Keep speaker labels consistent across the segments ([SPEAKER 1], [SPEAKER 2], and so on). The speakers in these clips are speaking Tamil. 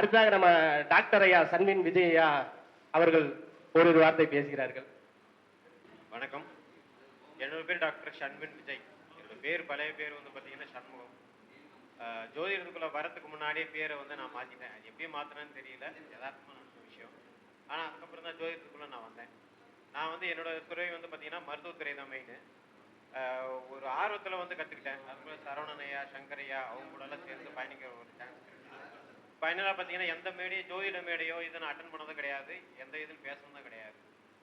[SPEAKER 1] அடுத்ததாக நம்ம டாக்டர் ஐயா சன்வின் விஜய் ஐயா அவர்கள் ஒரு ஒரு வார்த்தை பேசுகிறார்கள்.
[SPEAKER 2] வணக்கம். என்னோட பேர் டாக்டர் சன்மின் விஜய். என்னோட பேர் பழைய பேர் வந்து பார்த்தீங்கன்னா சண்முகம். ஆஹ் ஜோதிடத்துக்குள்ள வரதுக்கு முன்னாடியே பேரை வந்து நான் மாற்றிட்டேன் அது எப்படி மாற்றினேன்னு தெரியல. யதார்த்தமான விஷயம். ஆனால் அதுக்கப்புறம் தான் ஜோதிடத்துக்குள்ள நான் வந்தேன். நான் வந்து என்னோட துறை வந்து பார்த்தீங்கன்னா மருத்துவத்துறை தான் மெயின் ஒரு ஆர்வத்தில் வந்து கற்றுக்கிட்டேன் அதுக்குள்ள சரவணனையா ஐயா சங்கரையா அவங்க கூடலாம் சேர்ந்து பயணிக்கிற ஒரு சான்ஸ் ஃபைனலாக பார்த்தீங்கன்னா எந்த மேடையோ ஜோதிட மேடையோ இதை நான் அட்டன் பண்ணதும் கிடையாது. எந்த இதில் பேசுனதும் கிடையாது.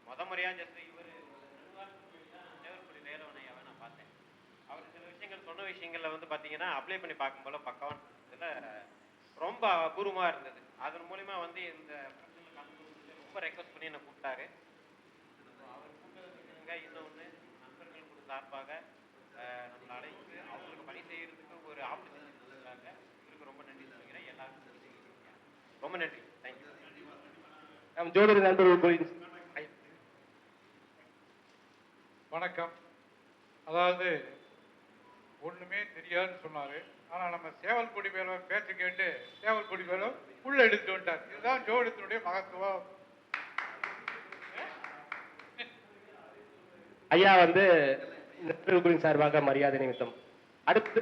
[SPEAKER 2] முத முறையாக ஜஸ்ட் இவர் தேவர்புரி நேரவனையாக நான் பார்த்தேன். அவர் சில விஷயங்கள் சொன்ன விஷயங்களில் வந்து பார்த்தீங்கன்னா அப்ளை பண்ணி பார்க்கும்போது பக்காவான இதில் ரொம்ப அபூர்வமாக இருந்தது. அதன் மூலிமா வந்து இந்த ரொம்ப ரெக்வஸ்ட் பண்ணி என்னை கூப்பிட்டாரு. அவர் கூப்பிட்டதுங்க இன்னொன்று நண்பர்கள் கூட சார்பாக ரொம்ப நன்றி. தேங்க்யூ
[SPEAKER 1] நம் ஜோதிட நண்பர்கள்.
[SPEAKER 3] வணக்கம். அதாவது ஒண்ணுமே தெரியாதுன்னு சொன்னாரு. ஆனா நம்ம சேவல் கொடி வேலம் பேச்சு கேட்டு சேவல் கொடி வேலம் உள்ள எடுத்து வந்துட்டார். இதுதான் ஜோடித்தினுடைய மகத்துவம்.
[SPEAKER 1] ஐயா வந்து சார்பாக மரியாதை நிமித்தம். அடுத்து